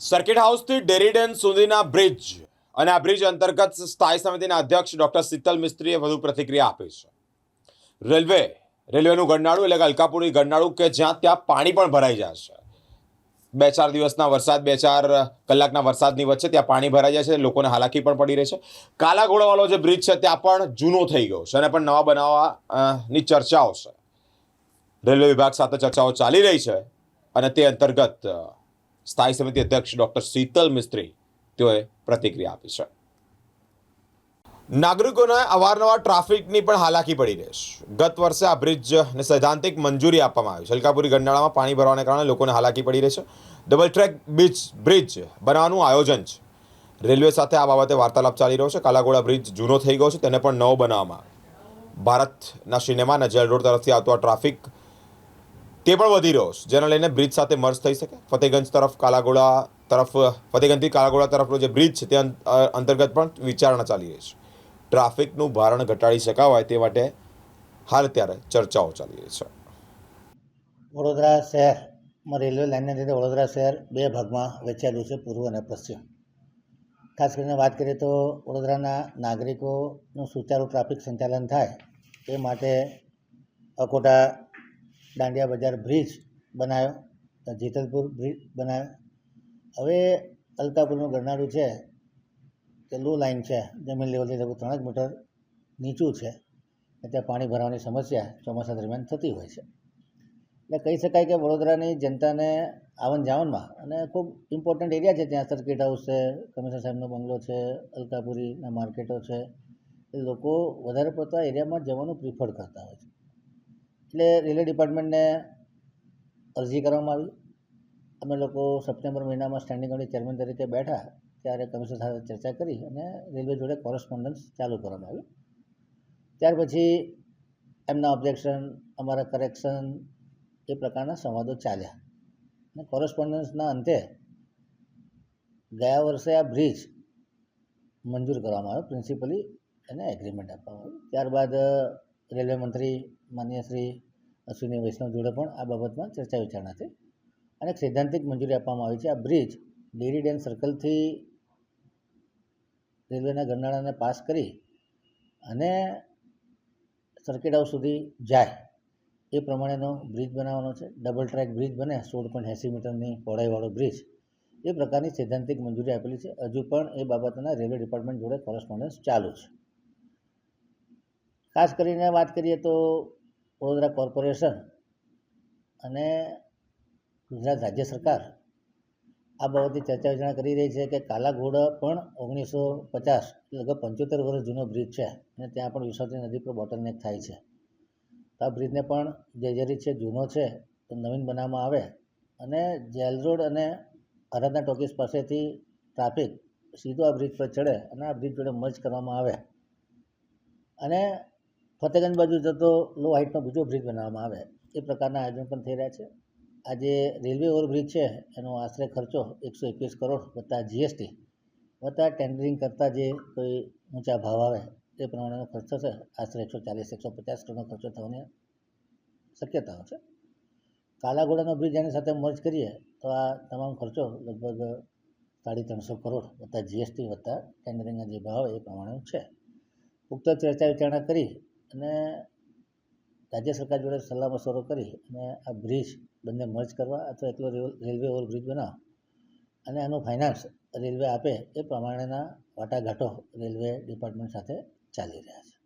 Circuit હાઉસથી ડેરીડેન સુધીના બ્રિજ અને આ બ્રિજ અંતર્ગત સ્થાયી સમિતિના અધ્યક્ષ ડોક્ટર શીતલ મિસ્ત્રીએ વધુ પ્રતિક્રિયા આપી છે. રેલવે, રેલવેનું ગરનાળું એટલે કે અલકાપુરી ગરનાળું કે જ્યાં ત્યાં પાણી પણ ભરાઈ છે. બે ચાર દિવસના વરસાદ, બે ચાર કલાકના વરસાદની વચ્ચે ત્યાં પાણી ભરાઈ જાય છે, લોકોને હાલાકી પણ પડી રહી છે. કાલા ઘોડાવાળો જે બ્રિજ છે ત્યાં પણ જૂનો થઈ ગયો છે અને પણ નવા બનાવવાની ચર્ચાઓ છે. રેલવે વિભાગ સાથે ચર્ચાઓ ચાલી રહી છે અને તે અંતર્ગત સ્થાયી સમિતિ અધ્યક્ષ ડોક્ટર શીતલ મિસ્ત્રી તેઓએ પ્રતિક્રિયા આપી છે. નાગરિકોને અવારનવાર ટ્રાફિકની પણ હાલાકી પડી રહી છે. ગત વર્ષે આ બ્રિજને સૈદ્ધાંતિક મંજૂરી આપવામાં આવી છે. હલકાપુરી ગંડાળામાં પાણી ભરવાને કારણે લોકોને હાલાકી પડી રહી છે. ડબલ ટ્રેક બીચ બ્રિજ બનાવવાનું આયોજન છે. રેલવે સાથે આ બાબતે વાર્તાલાપ ચાલી રહ્યો છે. કાલાઘોડા બ્રિજ જૂનો થઈ ગયો છે. તેને પણ નવો બનાવવામાં ભારતના સિનેમા અને જેલ રોડ તરફથી આવતો આ ટ્રાફિક તે પણ વધી રહ્યો છે. જેને લઈને બ્રિજ સાથે મર્જ થઈ શકે. ફતેગંજ તરફ કાલાગોળા તરફ, ફતેગંજથી કાલાગોળા તરફનો જે બ્રિજ છે તે અંતર્ગત પણ વિચારણા ચાલી રહી છે. ટ્રાફિકનું ભારણ ઘટાડી શકાવાય તે માટે હાલ ત્યારે ચર્ચાઓ ચાલી રહી છે. વડોદરા શહેરમાં રેલવે લાઇનને લીધે વડોદરા શહેર બે ભાગમાં વહેંચાયેલું છે, પૂર્વ અને પશ્ચિમ. ખાસ કરીને વાત કરીએ તો વડોદરાના નાગરિકોનું સુચારુ ટ્રાફિક સંચાલન થાય તે માટે અકોટા દાંડિયા બજાર બ્રિજ બનાવ્યો જેતલપુર બ્રિજ બનાવ્યો હવે અલકાપુરનું ગરનાળું છે, તે લો લાઇન છે, જમીન લેવલથી લગભગ ત્રણ જ મીટર નીચું છે. ત્યાં પાણી ભરવાની સમસ્યા ચોમાસા દરમિયાન થતી હોય છે. એટલે કહી શકાય કે વડોદરાની જનતાને આવન જાવનમાં અને ખૂબ ઇમ્પોર્ટન્ટ એરિયા છે, ત્યાં સર્કિટ હાઉસ છે, કમિશનર સાહેબનો બંગલો છે અલકાપુરીના માર્કેટો છે, એ લોકો વધારે પડતા એરિયામાં જવાનું પ્રિફર કરતા હોય છે. એટલે રેલવે ડિપાર્ટમેન્ટને અરજી કરવામાં આવી. અમે લોકો સપ્ટેમ્બર મહિનામાં સ્ટેન્ડિંગ કમિટી ચેરમેન તરીકે બેઠા ત્યારે કમિશનર સાથે ચર્ચા કરી અને રેલવે જોડે કોરસ્પોન્ડન્સ ચાલુ કરવામાં આવ્યું. ત્યાર પછી એમના ઓબ્જેક્શન, અમારા કરેક્શન એ પ્રકારના સંવાદો ચાલ્યા. અને કોરસ્પોન્ડન્સના અંતે ગયા વર્ષે આ બ્રિજ મંજૂર કરવામાં આવ્યો, પ્રિન્સિપલી એને એગ્રીમેન્ટ આપવામાં આવ્યું. ત્યારબાદ રેલવે મંત્રી માન્ય શ્રી અશ્વિની વૈષ્ણવ જોડે પણ આ બાબતમાં ચર્ચા વિચારણા થઈ. અને સૈદ્ધાંતિક મંજૂરી આપવામાં આવી છે. આ બ્રિજ ડેરી ડેન સર્કલથી રેલવેના ગરનાળાને પાસ કરી અને સર્કિટ હાઉસ સુધી જાય એ પ્રમાણેનો બ્રિજ બનાવવાનો છે. ડબલ ટ્રેક બ્રિજ બને, સોળ પોઈન્ટ એંસી મીટરની પહોળાઈવાળો બ્રિજ. એ પ્રકારની સૈદ્ધાંતિક મંજૂરી આપેલી છે. હજુ પણ એ બાબતના રેલવે ડિપાર્ટમેન્ટ જોડે કોરસ્પોન્ડન્સ ચાલુ છે. ખાસ કરીને વાત કરીએ તો વડોદરા કોર્પોરેશન અને ગુજરાત રાજ્ય સરકાર આ બાબતે ચર્ચા વિચારણા કરી રહી છે કે કાલાઘોડ પણ ઓગણીસો પચાસ લગભગ પંચોતેર વર્ષ જૂનો બ્રિજ છે અને ત્યાં પણ વિસર્જન નદી પર બોટલનેક થાય છે. તો આ બ્રિજને પણ જર્જરિત છે, જૂનો છે, તો નવીન બનાવવામાં આવે અને જેલ રોડ અને આરાધના ટોકીસ પાસેથી ટ્રાફિક સીધો આ બ્રિજ પર ચડે અને આ બ્રિજ જોડે મર્જ કરવામાં આવે. અને ફતેગંજ બાજુ જતો લો હાઇટનો બીજો બ્રિજ બનાવવામાં આવે, એ પ્રકારના આયોજન પણ થઈ રહ્યા છે. આજે રેલવે ઓવરબ્રિજ છે, એનો આશરે ખર્ચો એકસો એકવીસ કરોડ વત્તા જીએસટી વત્તા ટેન્ડરિંગ કરતાં જે કોઈ ઊંચા ભાવ આવે તે પ્રમાણેનો ખર્ચો છે, આશરે એકસો ચાલીસ, એકસો પચાસ કરોડનો ખર્ચો થવાની શક્યતાઓ છે. કાલાઘોડાનો બ્રિજ એની સાથે મર્જ કરીએ, તો આ તમામ ખર્ચો લગભગ સાડી ત્રણસો કરોડ વત્તા જીએસટી વત્તા ટેન્ડરિંગના જે ભાવ એ પ્રમાણેનો છે. ઉક્ત ચર્ચા વિચારણા કરી અને રાજ્ય સરકાર જોડે સલાહ મશવરો કરી અને આ બ્રિજ બંને મર્જ કરવા અથવા રેલ- રેલવે ઓવરબ્રિજ બનાવો અને આનું ફાઇનાન્સ રેલવે આપે એ પ્રમાણેના વાટાઘાટો રેલવે ડિપાર્ટમેન્ટ સાથે ચાલી રહ્યા છે.